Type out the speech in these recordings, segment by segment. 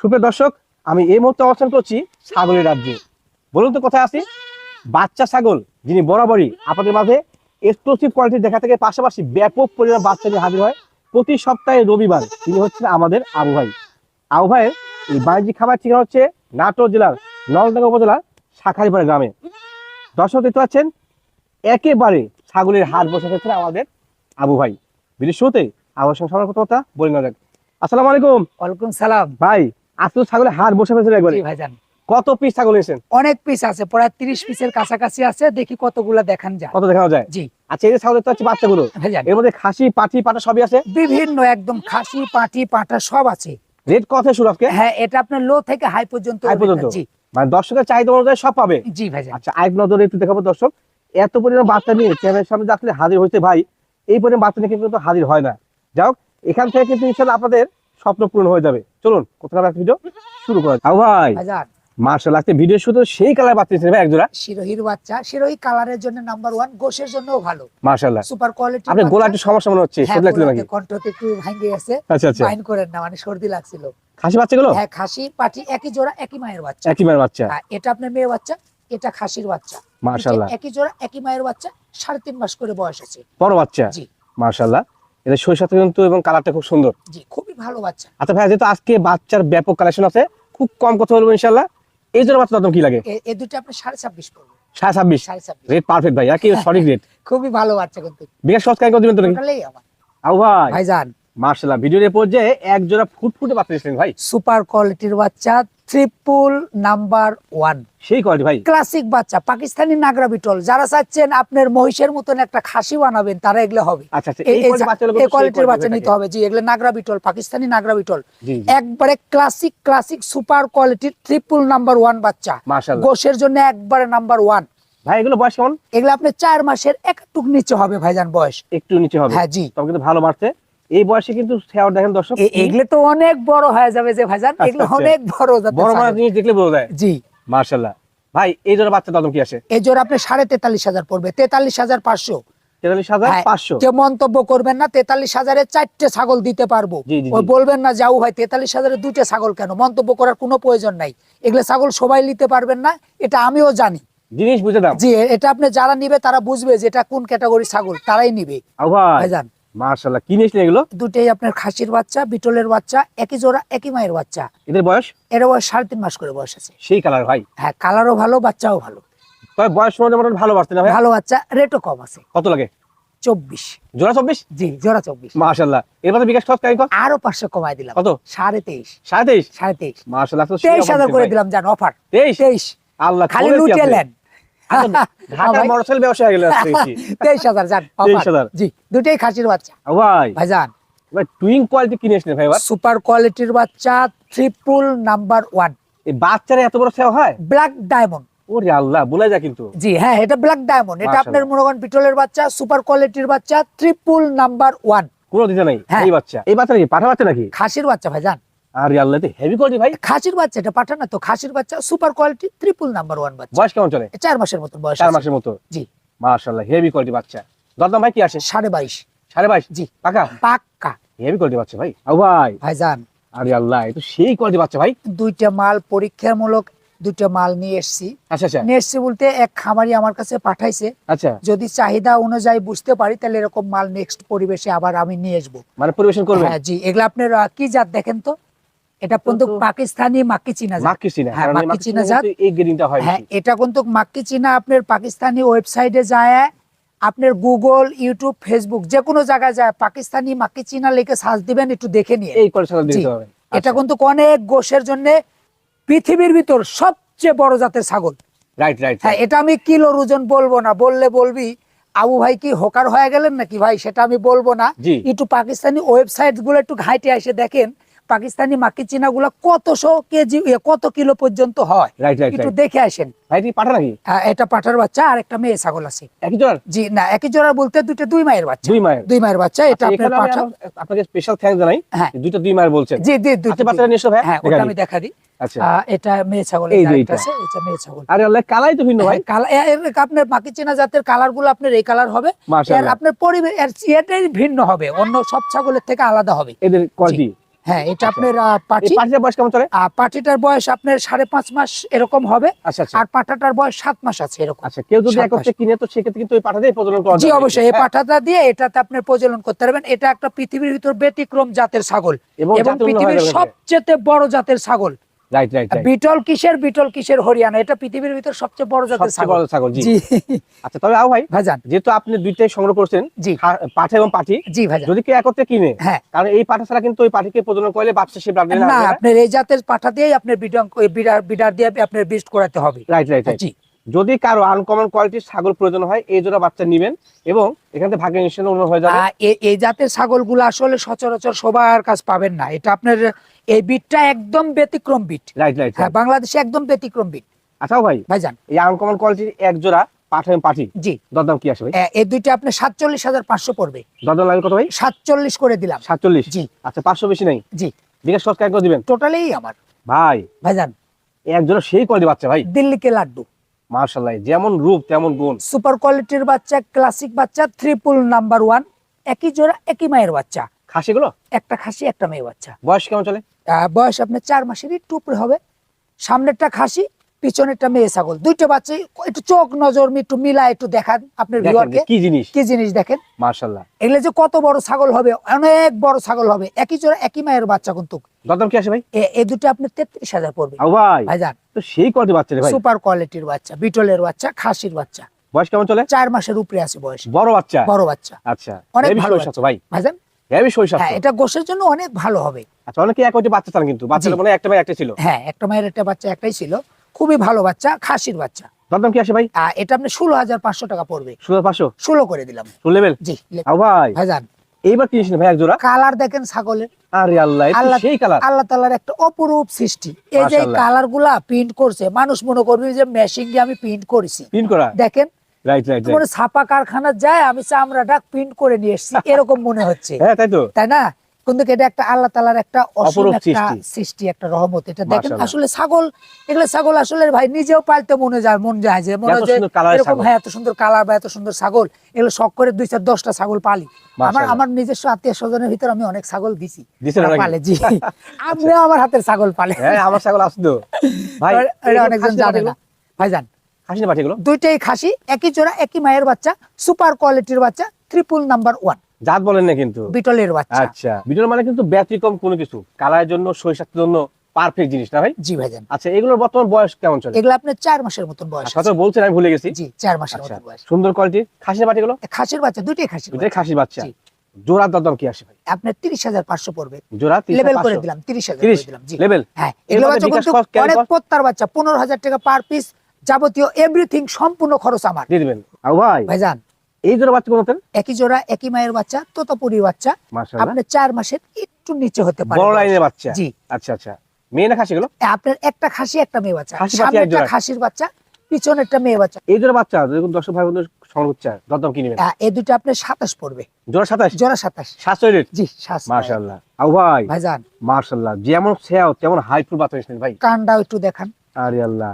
সুপ্রিয় দর্শক আমি এই মুহূর্তে অবস্থান করছি ছাগলের রাজ্যে। বলুন তো কোথায় আছি বাচ্চা ছাগল যিনি বরাবরই আপনাদের মাঝে এক্সক্লুসিভ কোয়ালিটি দেখা থেকে পাশাপাশি ব্যাপক পরিমাণ বাচ্চা নিয়ে হাজির হয় প্রতি সপ্তাহে রবিবার। তিনি হচ্ছেন আমাদের আবু ভাই। আবু ভাইয়ের এই বাণিজ্যিক খাবার ঠিকানা হচ্ছে নাটোর জেলার নলডাঙ্গা উপজেলার শাখারিপাড়া গ্রামে। দর্শক দেখতে পাচ্ছেন একেবারে ছাগলের হাট বসে হচ্ছেন আমাদের আবু ভাই। ভিডিও শুরুতে আমার সঙ্গে সবার কথা বলে না আসসালামু আলাইকুম। ওয়ালাইকুম সালাম। ভাই আজকে তো ছাগলের হাট বসে ফেলছেন একবারে জি ভাইজান। কত পিস ছাগল নিয়েছেন অনেক পিস আছে প্রায় তিরিশ পিসের কাছাকাছি আছে দেখি কতগুলা দেখান যায়। কত দেখানো যায়? জি। আচ্ছা এই যে ছাগল দেখতে পাচ্ছি বাচ্চাগুলো এর মধ্যে খাসি পাঠি পাটা সবই আছে? বিভিন্ন একদম খাসি পাটি পাটা সব আছে। রেট কত হ্যাঁ এটা আপনার লো থেকে হাই পর্যন্ত হাই পর্যন্ত? জি। মানে দর্শকের চাহিদা অনুযায়ী সব পাবে। জি ভাইজান। আচ্ছা আরেক নজরে একটু দেখাবো দর্শক। এত পরিমাণ বাচ্চা নিয়ে চ্যানেলের সামনে আসলে হাজির হয়েছে ভাই। এই পরিমাণ বাচ্চা নিয়ে কিন্তু হাজির হয় না। যাই হোক এখান থেকে কিন্তু ইনশাল্লাহ আপনাদের স্বপ্ন পূরণ হয়ে যাবে। চলুন কোথাও একটা ভিডিও শুরু করা যাক। ভাই মার্শাল আজকে ভিডিও শুধু সেই কালার বাচ্চা ভাই একজোড়া। শিরোহির বাচ্চা শিরোহি কালারের জন্য নাম্বার ওয়ান গোশের জন্যও ভালো। মার্শাল্লাহ। সুপার কোয়ালিটি আপনার গোলা একটু সমস্যা মনে হচ্ছে সর্দি লাগছিল নাকি? কণ্ঠতে একটু ভাঙ্গে গেছে আচ্ছা আচ্ছা। মাইন্ড করেন না মানে সর্দি লাগছিল। খাসি বাচ্চাগুলো? হ্যাঁ খাসি পাটি একই জোড়া একই মায়ের বাচ্চা। একই মায়ের বাচ্চা। হ্যাঁ, এটা আপনার মেয়ে বাচ্চা এটা খাসির বাচ্চা। মার্শাল্লাহ। একই জোড়া একই মায়ের বাচ্চা সাড়ে তিন মাস করে বয়স আছে। বড় বাচ্চা? জি। মার্শাল্লাহ। এটা শৈশব কিন্তু এবং কালারটা খুব সুন্দর। জি খুবই ভালো বাচ্চা। আচ্ছা ভাই যেহেতু আজকে বাচ্চার ব্যাপক কালেকশন আছে খুব কম কথা বলব ইনশাল্লাহ এই জন্য বাচ্চা দাম কি লাগে? এ- এ দুটো আপনি সাড়ে ছাব্বিশ পড়বে। সাড়ে ছাব্বিশ? সাড়ে ছাব্বিশ। রেট পারফেক্ট ভাই আর কি সঠিক রেট খুবই ভালো বাচ্চা কিন্তু। বিকাশ সহজ করে দিবেন তো নাকি ভাই ভাইজান মার্শাল্লাহ ভিডিওর এ পর্যায়ে এক জোড়া ফুটফুটে বাচ্চা দিয়েছিলেন ভাই। সুপার কোয়ালিটির বাচ্চা ট্রিপল নাম্বার ওয়ান সেই কোয়ালিটি ভাই। ক্লাসিক বাচ্চা পাকিস্তানি নাগরা বিটল। যারা চাচ্ছেন আপনার মহিষের মতন একটা খাসি বানাবেন তারা এগুলো হবে। আচ্ছা আচ্ছা এই- কোয়ালিটির বাচ্চা নিতে হবে। জি এগুলো নাগরা বিটল পাকিস্তানি নাগরা বিটল। একবারে ক্লাসিক ক্লাসিক সুপার কোয়ালিটির ট্রিপল নাম্বার ওয়ান বাচ্চা। গোশের জন্য একবারে নাম্বার ওয়ান ভাই এগুলো বয়স কেমন? এগুলো আপনার চার মাসের একটুক নিচে হবে ভাইজান বয়স। একটু নিচে হবে। হ্যাঁ জি। তবে কিন্তু ভালো বাড়ছে। এই বয়সে কিন্তু শেয়ার দেখেন দর্শক এগুলো তো অনেক বড় হয়ে যাবে যে ভাইজান এগুলো আচ্ছা। অনেক বড় বড় বড় জিনিস দেখলে বোঝা যায়। জি। মার্শাল্লাহ ভাই এই জোড়া বাচ্চা দাম কি আসে? এই জোর আপনি সাড়ে তেতাল্লিশ হাজার পড়বে তেতাল্লিশ হাজার পাঁচশো। হ্যাঁ, পাঁচশো। কেউ মন্তব্য করবেন না তেতাল্লিশ হাজারে চারটে ছাগল দিতে পারব। বলবেন না যাও ভাই তেতাল্লিশ হাজারে দুইটা ছাগল কেন? মন্তব্য করার কোনো প্রয়োজন নাই। এগুলো ছাগল সবাই নিতে পারবেন না এটা আমিও জানি। জিনিস বুঝে দাম জি এটা আপনি যারা নিবে তারা বুঝবে যে এটা কোন ক্যাটাগরি ছাগল তারাই নিবে। ভাইজান কি নিয়েছিলেন এগুলো? দুটেই আপনার খাসির বাচ্চা বিটলের বাচ্চা একই জোড়া একই মায়ের বাচ্চা। এদের বয়স? এর বয়স সাড়ে তিন মাস করে বয়স আছে। সেই কালার ভাই। হ্যাঁ কালারও ভালো বাচ্চাও ভালো। তবে বয়স মোটামুটি ভালো না ভাই? ভালো বাচ্চা রেটও কম আছে। কত লাগে? চব্বিশ। জোড়া চব্বিশ? জি জোড়া চব্বিশ। বিকাশ খরচ আরও পাঁচশো কমাই দিলাম। কত? সাড়ে তেইশ। সাড়ে তেইশ? সাড়ে তেইশ। তেইশ হাজার করে দিলাম জান অফার তেইশ? তেইশ। আল্লাহ খালি লুটে ঢাকার মোটরসাইকেল ব্যবসা গেল তেইশ হাজার জান তেইশ হাজার। জি দুটেই খাসির বাচ্চা। আউ ভাই। ভাইজান। ভাই টুইং কোয়ালিটি কিনে এসেছেন ভাই সুপার কোয়ালিটির বাচ্চা ট্রিপল নাম্বার ওয়ান এই বাচ্চারা এত বড় হয়? ব্ল্যাক ডায়মন্ড ওরে আল্লাহ বলে যায় কিন্তু। জি হ্যাঁ এটা ব্ল্যাক ডায়মন্ড এটা আপনার বাচ্চা সুপার কোয়ালিটির বাচ্চা ট্রিপল নাম্বার ওয়ান কোনো দিতে নাই। এই বাচ্চা। এই বাচ্চা নাকি পাঠা বাচ্চা নাকি? খাসির বাচ্চা ভাইজান। আরে হেভি কোয়ালিটি ভাই। খাসির বাচ্চা এটা পাঠান না তো খাসির বাচ্চা super quality triple number one বাচ্চা। বয়স কেমন চলে? চার মাসের মতন বয়স চার মাসের মতো? জি। মাশাআল্লাহ হেভি কোয়ালিটি বাচ্চা। দরদাম ভাই কি আসে? সাড়ে বাইশ। সাড়ে বাইশ? জি। টাকা পাক্কা। হেভি কোয়ালিটি বাচ্চা ভাই। আউ ভাই। ভাইজান আরে আল্লাহ তো সেই কোয়ালিটি বাচ্চা ভাই। দুইটা মাল পরীক্ষামূলক দুইটা মাল নিয়ে এসছি। আচ্ছা আচ্ছা। নিয়ে এসছি বলতে এক খামারি আমার কাছে পাঠাইছে। আচ্ছা। যদি চাহিদা অনুযায়ী বুঝতে পারি তাহলে এরকম মাল নেক্সট পরিবেশে আবার আমি নিয়ে আসব। মানে পরিবেশন করবেন? হ্যাঁ জি। এগুলা আপনার কি জাত দেখেন তো? এটা কিন্তু পাকিস্তানি মাক্কি চীনা জাত। মাক্কি চিনা। হ্যাঁ, মাক্কি চীনা জাত। এই গ্রেডিংটা হয় হ্যাঁ এটা কিন্তু মাক্কি চীনা আপনার পাকিস্তানি ওয়েবসাইটে যায় আপনার গুগল ইউটিউব ফেসবুক যে কোনো জায়গায় যায় পাকিস্তানি মাক্কি চীনা লিখে সার্চ দিবেন একটু দেখে নিয়ে। এই জি। দিতে হবে। এটা কিন্তু অনেক গোশের জন্য পৃথিবীর ভিতর সবচেয়ে বড় জাতের ছাগল। রাইট রাইট হ্যাঁ এটা আমি কিলোর ওজন বলব না বললে বলবি আবু ভাই কি হোকার হয়ে গেলেন নাকি ভাই? সেটা আমি বলব না। একটু পাকিস্তানি ওয়েবসাইটগুলো একটু ঘাইটে এসে দেখেন পাকিস্তানি মাকি চিনা গুলা কতশো কেজি কত কিলো পর্যন্ত হয়? একটু দেখে আসেন। এটা পাঠার বাচ্চা আর একটা মেয়ে ছাগল আছে। জি না একই জোড়া বলতে দুইটা দুই মায়ের বাচ্চা। দুই মায়ের। দুই মায়ের বাচ্চা এটা আচ্ছা, আপনার পাঠা আপনাকে স্পেশাল জানাই। হ্যাঁ। দুইটা দুই মায়ের বলছেন। জি জি দুইটা আচ্ছা বাচ্চারা নিয়ে ভাই। হ্যাঁ ওটা আমি দেখা দিই। আচ্ছা। এটা মেয়ে ছাগল এটা মেয়ে ছাগল। আরে আল্লাহ কালাই তো ভিন্ন ভাই। হ্যাঁ, কালা- আপনার মাকি চেনা জাতের কালারগুলো আপনার এই কালার হবে। আপনার পরিবেশ এর এটাই ভিন্ন হবে অন্য সব ছাগলের থেকে আলাদা হবে। এদের কোয়ালিটি হ্যাঁ এটা। আপনার পাটি। পাঠিটার বয়স কেমন চলে? পাটিটার বয়স আপনার সাড়ে পাঁচ মাস এরকম হবে। আচ্ছা আচ্ছা। আর পাটাটার বয়স সাত মাস আছে এরকম। আচ্ছা কেউ যদি একত্রে কিনে তো সেক্ষেত্রে কিন্তু দিয়ে প্রজনন করা জি অবশ্যই। এই হ্যাঁ, পাঠাটা দিয়ে এটাতে আপনি প্রজনন করতে পারবেন। এটা একটা পৃথিবীর ভিতর ব্যতিক্রম জাতের ছাগল। এবং পৃথিবীর সবচেয়ে বড় জাতের ছাগল। রাইট রাইট রাইট বিটল কিসের? বিটল কিসের হরিয়ানা? এটা পৃথিবীর ভিতর সবচেয়ে বড় জাতের ছাগল বড় ছাগল। জি। জি। আচ্ছা তবে আও ভাই ভাইজান। যেহেতু আপনি দুইটাই সংগ্রহ করছেন জি। পাঠা এবং পাঠি জি ভাইজান। যদি কেউ একত্রে কিনে হ্যাঁ। কারণ এই পাঠা ছাড়া কিন্তু ওই পাঠিকে প্রজনন করলে বাচ্চা সে ব্লাড না আপনার এই জাতের পাঠা দিয়েই আপনার বিডং বিডার দিয়ে আপনার বিস্ট করাতে হবে। রাইট রাইট রাইট জি। যদি কারও আনকমন কোয়ালিটির ছাগল প্রয়োজন হয় এই জোড়া বাচ্চা নিবেন এবং এখান থেকে ভাগ্য নিশ্চয় উন্নত হয়ে যাবে। এই জাতের ছাগলগুলো আসলে সচরাচর সবার কাছ পাবেন না। এটা আপনার এই বিটটা একদম ব্যতিক্রম বিট রাইট রাইট হ্যাঁ বাংলাদেশে একদম ব্যতিক্রম বিট আচ্ছা ভাই ভাইজান। এই আনকমন কোয়ালিটির এক জোড়া পাঠা এবং পাঠি জি। দরদাম কি আসে ভাই? এই দুইটা আপনার সাতচল্লিশ হাজার পাঁচশো পড়বে। দরদাম লাগবে কত ভাই? সাতচল্লিশ করে দিলাম। সাতচল্লিশ? জি। আচ্ছা পাঁচশো বেশি নেই? জি। বিকাশ সস্কার করে দিবেন? টোটালি আমার। ভাই। ভাইজান। এক জোড়া সেই কোয়ালিটি বাচ্চা ভাই। দিল্লিকে লাড্ডু। মার্শাল্লাহ যেমন রূপ তেমন গুণ। সুপার কোয়ালিটির বাচ্চা ক্লাসিক বাচ্চা ট্রিপল নাম্বার ওয়ান একই জোড়া একই মায়ের বাচ্চা। খাসিগুলো একটা খাসি একটা মেয়ে বাচ্চা। বয়স কেমন চলে? আহ, বয়স আপনার চার মাসেরই টুপড়ে হবে। সামনেরটা খাসি পিছনেরটা মেয়ে ছাগল। দুইটা বাচ্চা একটু চোখ নজর একটু মিলা একটু দেখান আপনার ভিউয়ারকে কি জিনিস? কি জিনিস দেখেন? মার্শাল্লাহ এগুলো যে কত বড় ছাগল হবে অনেক বড় ছাগল হবে। একই জোড়া একই মায়ের বাচ্চা কিন্তু। দরদাম কি আসে ভাই? এই দুটো আপনার তেত্রিশ হাজার পড়বে। ভাই ভাইজান। তো সেই কোয়ালিটি বাচ্চা রে ভাই। সুপার কোয়ালিটির বাচ্চা বিটলের বাচ্চা খাসির বাচ্চা। বয়স কেমন চলে? চার মাসের উপরে আছে বয়স। বড় বাচ্চা? বড় বাচ্চা। আচ্ছা অনেক ভালো ভাই। ভাইজান? হ্যাঁ এটা গোসের জন্য অনেক ভালো হবে। আচ্ছা অনেকে এক কোটি বাচ্চা চান কিন্তু। বাচ্চাটা জি। একটা ভাই একটা ছিল। হ্যাঁ একটা মায়ের একটা বাচ্চা একটাই ছিল। খুবই ভালো বাচ্চা খাসির বাচ্চা। দরদাম কি আসে ভাই? এটা আপনি ষোলো হাজার পাঁচশো টাকা পড়বে। ষোলো পাঁচশো? ষোলো করে দিলাম। ষোলো লেভেল জি লে- আও ভাই। এইবার কিনিস ভাই এক জোড়া? কালার দেখেন ছাগলের। আরে আল্লাহ সেই কালার। একটা অপরূপ সৃষ্টি। এই যে মাশাআল্লাহ। কালারগুলা প্রিন্ট করছে মানুষ মনে করবে যে মেশিন দিয়ে আমি প্রিন্ট করেছি। পিন করা? দেখেন? রাইট রাইট ছাপা কারখানা যায় আমি চামড়াটা প্রিন্ট করে নিয়ে এসেছি এরকম মনে হচ্ছে। হ্যাঁ তাই তো। তাই না? কিন্তু এটা একটা আল্লাহ তালার একটা অসীম একটা সৃষ্টি। একটা রহমত। এটা দেখেন আসলে ছাগল এগুলো ছাগল আসলে ভাই নিজেও পালতে মনে যায় মন যায় যে মনে হয় এরকম। হ্যাঁ এত সুন্দর কালার বা এত সুন্দর ছাগল এগুলো শখ করে দুই চার দশটা ছাগল পালি। আমার আমার নিজস্ব আত্মীয় স্বজনের ভিতর আমি অনেক ছাগল দিছি। পালে জি। আপনিও আমার হাতের ছাগল পালে। হ্যাঁ আমার ছাগল আসতো ভাই অনেকজন না জানে? না। খাসি না দুইটাই খাসি একই জোড়া একই মায়ের বাচ্চা সুপার কোয়ালিটির বাচ্চা ত্রিপুল নাম্বার ওয়ান জাত বলেন না কিন্তু। বিটলের বাচ্চা। আচ্ছা ভিডিও মানে কিন্তু ব্যতিক্রম কোনো কিছু। কালারের জন্য শরীর জন্য পারফেক্ট জিনিস না ভাই? জি ভাইজান। আচ্ছা এগুলোর বর্তমান বয়স কেমন চলে? এগুলো আপনার চার মাসের মতন বয়স আচ্ছা বলছেন আমি ভুলে গেছি। জি চার মাসের আচ্ছা মতন বয়স। সুন্দর কোয়ালিটি খাসির বাচ্চা দুইটাই খাসির দুটাই খাসির বাচ্চা। জি। দরদাম কি আসে ভাই? আপনার তিরিশ হাজার পাঁচশো পড়বে। জোড়া লেভেল করে দিলাম তিরিশ হাজার দিলাম জি। লেভেল হ্যাঁ এগুলো বাচ্চা কিন্তু অনেক পত্তার বাচ্চা পনেরো হাজার টাকা পার পিস যাবতীয় এভরিথিং সম্পূর্ণ খরচ আমার। দিয়ে দিবেন। ভাই। ভাইজান এই জোড়া বাচ্চা কোন একই জোড়া একই মায়ের বাচ্চা তোতাপুরির বাচ্চা। আপনার চার মাসের একটু নিচে হতে পারে বড় লাইনের বাচ্চা? জি। আচ্ছা আচ্ছা। মেয়ে না খাসি গুলো আপনার একটা খাসি একটা মেয়ে বাচ্চা। খাসি বাচ্চা এক সামনেরটা জোড়া। খাসির বাচ্চা পিছনেরটা মেয়ে বাচ্চা। এই জোড়া বাচ্চা দেখুন দর্শক ভাই বন্ধু সংগ্রহ করছে দরদাম কি নেবেন। আহ, এই দুটো আপনার সাতাশ পড়বে। জোড়া সাতাশ? জোড়া সাতাশ। সাতশো রেট? জি সাতাশ মাশাআল্লাহ। আউ ভাই। ভাইজান। মাশাআল্লাহ। যেমন সেও তেমন হাইফুল বাচ্চা ভাই। কানটাও একটু দেখান। আরে আল্লাহ।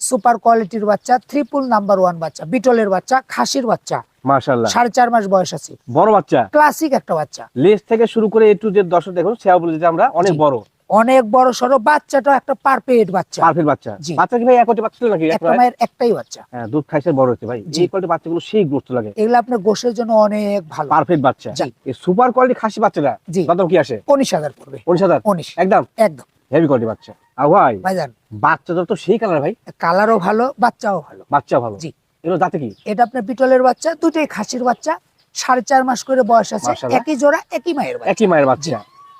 সুপার কোয়ালিটির বাচ্চা ট্রিপল নাম্বার ওয়ান বাচ্চা বিটলের বাচ্চা খাসির বাচ্চা। মাশাআল্লাহ। সাড়ে চার মাস বয়স আছে। বড় বাচ্চা? ক্লাসিক একটা বাচ্চা। লেজ থেকে শুরু করে একটু যে দর্শক দেখুন সেও বলে যে আমরা অনেক বড়। অনেক বড় সড়ো বাচ্চাটা একটা পারফেক্ট বাচ্চা। পারফেক্ট বাচ্চা। বাচ্চা কি ভাই এক বাচ্চা ছিল নাকি? একটা মায়ের একটাই বাচ্চা। হ্যাঁ দুধ খাইছে বড় হচ্ছে ভাই। জি। এই কোয়ালিটি বাচ্চাগুলো সেই গ্রোথ লাগে। এগুলো আপনার গোশের জন্য অনেক ভালো। পারফেক্ট বাচ্চা। এই সুপার কোয়ালিটি খাসি বাচ্চাটা জি। কি আসে? উনিশ হাজার পড়বে। উনিশ হাজার? উনিশ একদম? একদম। হেভি কোয়ালিটি বাচ্চা। আর ভাই ভাইজান। বাচ্চাটা তো সেই কালার ভাই। কালারও ভালো বাচ্চাও ভালো। বাচ্চা ভালো। জি। এগুলো যাতে কি? এটা আপনার বিটলের বাচ্চা দুটোই খাসির বাচ্চা। সাড়ে চার মাস করে বয়স আছে একই জোড়া একই মায়ের বাচ্চা। একই মায়ের বাচ্চা।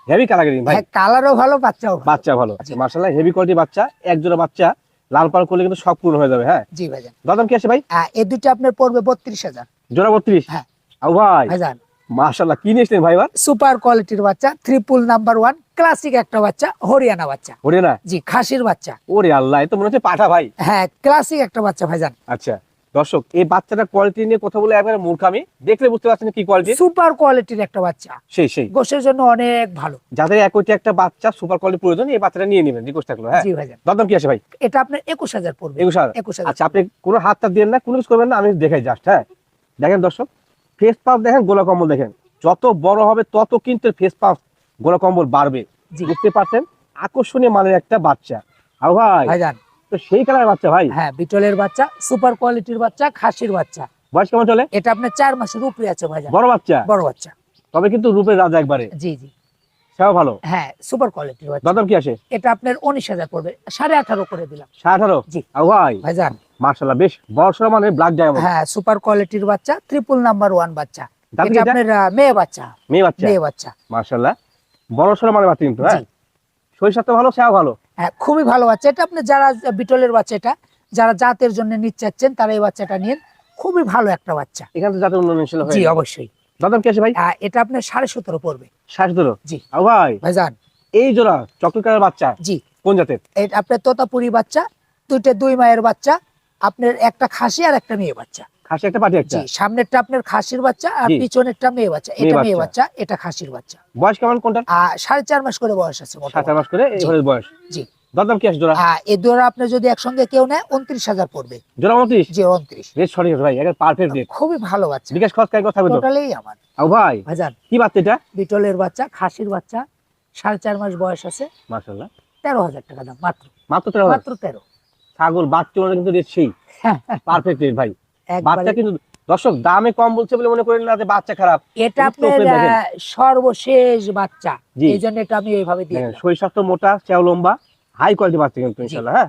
হেভি কালার ভাই। হ্যাঁ কালারও ভালো বাচ্চাও বাচ্চা ভালো। মার্শাল্লাহ হেভি কোয়ালিটি বাচ্চা এক জোড়া বাচ্চা লাল পাল করলে কিন্তু সব পূর্ণ হয়ে যাবে হ্যাঁ? জি ভাইজান। দাদাম কি আছে ভাই? এই দুটো আপনার পড়বে বত্রিশ হাজার। জোড়া বত্রিশ? হ্যাঁ। ভাই কি নিয়েছিলেন ভাই এবার? সুপার কোয়ালিটির বাচ্চা ট্রিপল নাম্বার ওয়ান ক্লাসিক একটা বাচ্চা হরিয়ানা বাচ্চা। ওরে না জি খাসির বাচ্চা। ওরে আল্লাহ এ তো মনে হচ্ছে পাঠা ভাই। হ্যাঁ ক্লাসিক একটা বাচ্চা ভাইজান। আচ্ছা দর্শক এই কোয়ালিটি নিয়ে কথা বলে একবারে মূর্খামি। দেখলে বুঝতে পারছেন কি কোয়ালিটি সুপার কোয়ালিটির একটা বাচ্চা। সেই সেই। গোশের জন্য অনেক ভালো। যাদের একটি একটা বাচ্চা সুপার কোয়ালিটি প্রয়োজন এই বাচ্চাটা নিয়ে নেবেন রিকোয়েস্ট থাকল হ্যাঁ? কি আছে ভাই? এটা আপনার একুশ হাজার পড়বে। একুশ হাজার। একুশ হাজার। আচ্ছা আপনি কোনো হাত টাত দিবেন না কোনো কিছু করবেন না আমি দেখাই জাস্ট হ্যাঁ? দেখেন দর্শক ফেস পাম্প দেখেন গোলা কম্বল দেখেন। যত বড় হবে তত কিন্তু ফেস পাম্প গোলা কম্বল বাড়বে। বুঝতে পারছেন? আকর্ষণীয় মানের একটা বাচ্চা। আর ভাই তো সেই কালার বাচ্চা ভাই? হ্যাঁ বিটলের বাচ্চা সুপার কোয়ালিটির বাচ্চা খাসির বাচ্চা। বয়স কেমন চলে? এটা আপনার চার মাসের উপরে আছে ভাই বড় বাচ্চা? বড় বাচ্চা। তবে কিন্তু রূপের রাজা একবারে। জি জি। সেও ভালো? হ্যাঁ সুপার কোয়ালিটির বাচ্চা। দাদাম কি আসে? এটা আপনার উনিশ হাজার পড়বে সাড়ে আঠারো করে দিলাম। সাড়ে আঠারো? জি। ভাই? ভাইজান মার্শাল্লাহ বেশ বড় সড়ো মানের ব্ল্যাক ডায়মন্ড হ্যাঁ সুপার কোয়ালিটির বাচ্চা ট্রিপল নাম্বার ওয়ান বাচ্চা। এটা? আপনার মেয়ে বাচ্চা। মেয়ে বাচ্চা? মেয়ে বাচ্চা। মার্শাল্লাহ বড় সড়ো বাচ্চা কিন্তু হ্যাঁ। শরীর তো ভালো সেও ভালো। হ্যাঁ খুবই ভালো বাচ্চা। এটা আপনি যারা বিটলের বাচ্চা এটা যারা জাতের জন্য নিতে চাচ্ছেন তারা এই বাচ্চাটা নিন। খুবই ভালো একটা বাচ্চা। এখান থেকে যাতে উন্নয়নশীল জি অবশ্যই। দাদাম কি আসে ভাই? এটা আপনার সাড়ে সতেরো পড়বে। সাড়ে সতেরো? জি। ভাই ভাইজান। এই জোড়া চকলেট বাচ্চা জি। কোন জাতের? এটা আপনার তোতাপুরি বাচ্চা দুইটা দুই মায়ের বাচ্চা আপনার একটা খাসি আর একটা মেয়ে বাচ্চা। খাসি একটা পাটি একটা? সামনেরটা আপনার খাসির বাচ্চা আর পিছনেরটা মেয়ে বাচ্চা। এটা মেয়ে বাচ্চা। এটা খাসির বাচ্চা। বয়স কেমন কোনটা? সাড়ে চার মাস করে বয়স আছে মোটামুটি। আট মাস করে। বয়স। জি। কি আসে জোড়া? আহ, এই দুটো আপনি যদি একসঙ্গে কেউ নেয় উনত্রিশ হাজার পড়বে। জোড়া উনত্রিশ? জি উনত্রিশ। আছে ভাই একদম পারফেক্ট রেট খুবই ভালো বাচ্চা। বিকাশ খরচ কাই কথা হবে তো টোটালি আমার। আর ভাই ভাইজান। কি বাচ্চা এটা? বিটলের বাচ্চা খাসির বাচ্চা সাড়ে চার মাস বয়স আছে। মার্শাল্লাহ তেরো হাজার টাকা দাম মাত্র। মাত্র তেরো। মাত্র তেরো। ছাগল বাচ্চা কিন্তু রেট সেই পারফেক্ট রেট ভাই বাচ্চা কিন্তু দর্শক দামে কম বলছে বলে মনে করেন না যে বাচ্চা খারাপ। এটা আপনার সর্বশেষ বাচ্চা। এই জন্য এটা আমি এইভাবে দিই। শরীর স্বাস্থ্য মোটা চেও লম্বা হাই কোয়ালিটি বাচ্চা কিন্তু হ্যাঁ?